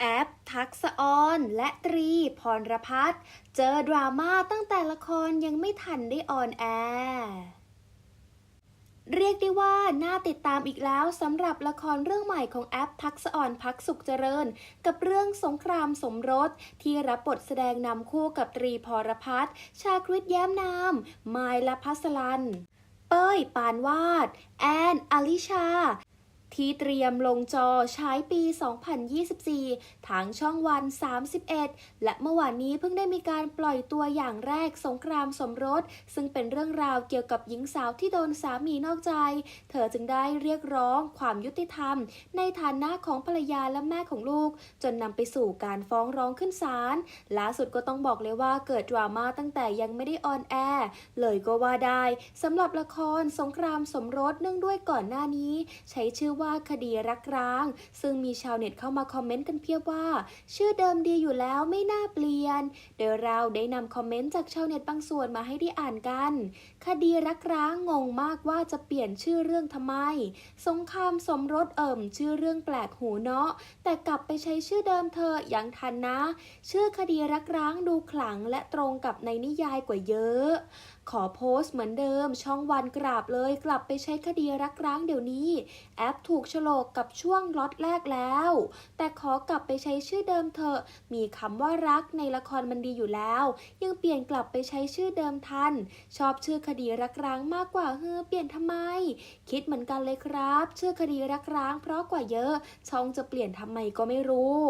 แอป ทักษออนและตรีพรพัฒน์เจอดราม่าตั้งแต่ละครยังไม่ทันได้ออนแอร์เรียกได้ว่าน่าติดตามอีกแล้วสำหรับละครเรื่องใหม่ของแอปทักษอ่อนพักสุขเจริญ กับเรื่องสงครามสมรส ที่รับบทแสดงนำคู่กับตรีพรพัฒน์ชาคริตแย้มนามไมายละพัสลัน เป้ยปานวาด แอนอลิชา ที่เตรียมลงจอฉายปี 2024 ทางช่องวัน 31 และเมื่อวานนี้เพิ่งได้มีการปล่อยตัวอย่างแรกสงครามสมรส ซึ่งเป็นเรื่องราวเกี่ยวกับหญิงสาวที่โดนสามีนอกใจ เธอจึงได้เรียกร้องความยุติธรรม ในฐานะของภรรยาและแม่ของลูก จนนำไปสู่การฟ้องร้องขึ้นศาลล่าสุดก็ต้องบอกเลยว่าเกิดดราม่าตั้งแต่ยังไม่ได้ออนแอร์เลยก็ว่าได้สำหรับละครสงครามสมรสเนื่องด้วยก่อนหน้านี้ ใช้ชื่อว่าคดีรักร้าง ซึ่งมีชาวเน็ตเข้ามาคอมเมนต์กันเพียบว่า ชื่อเดิมดีอยู่แล้วไม่น่าเปลี่ยน โดยเราได้นำคอมเมนต์จากชาวเน็ตบางส่วนมาให้ได้อ่านกัน คดีรักร้างงงมากว่าจะเปลี่ยนชื่อเรื่องทำไม สงครามสมรสเอิ่มชื่อเรื่องแปลกหูเนาะ แต่กลับไปใช้ชื่อเดิมเธอยังทันนะ ชื่อคดีรักร้างดูขลังและตรงกับในนิยายกว่าเยอะ ขอโพสต์เหมือนเดิม ช่องวันกราบเลยกลับไปใช้คดีรักร้างเดี๋ยวนี้ แอปถูกฉลกกับช่วงล็อตแรกแล้ว แต่ขอกลับไปใช้ชื่อเดิมเถอะ มีคำว่ารักในละครมันดีอยู่แล้ว ยังเปลี่ยนกลับไปใช้ชื่อเดิมทัน ชอบชื่อคดีรักร้างมากกว่าเฮ้อเปลี่ยนทำไม คิดเหมือนกันเลยครับ ชื่อคดีรักร้างเพราะกว่าเยอะ ช่องจะเปลี่ยนทำไมก็ไม่รู้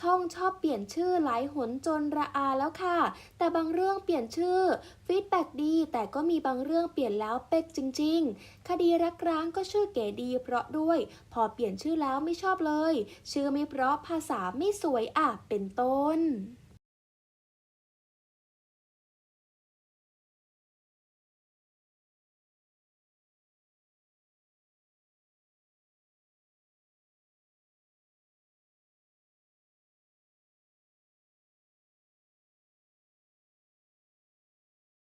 ช ชอบเปลี่ยนชื่อหลายหนจนระอาแล้วค่ะ แต่บางเรื่องเปลี่ยนชื่อฟีดแบ็ดี แต่ก็มีบางเรื่องเปลี่ยนแล้วเป๊กจริง ๆ คดีรักร้างก็ชื่อเก๋ดี เพราะด้วย พอเปลี่ยนชื่อแล้วไม่ชอบเลย ชื่อไม่เพราะภาษาไม่สวยอะเป็นต้น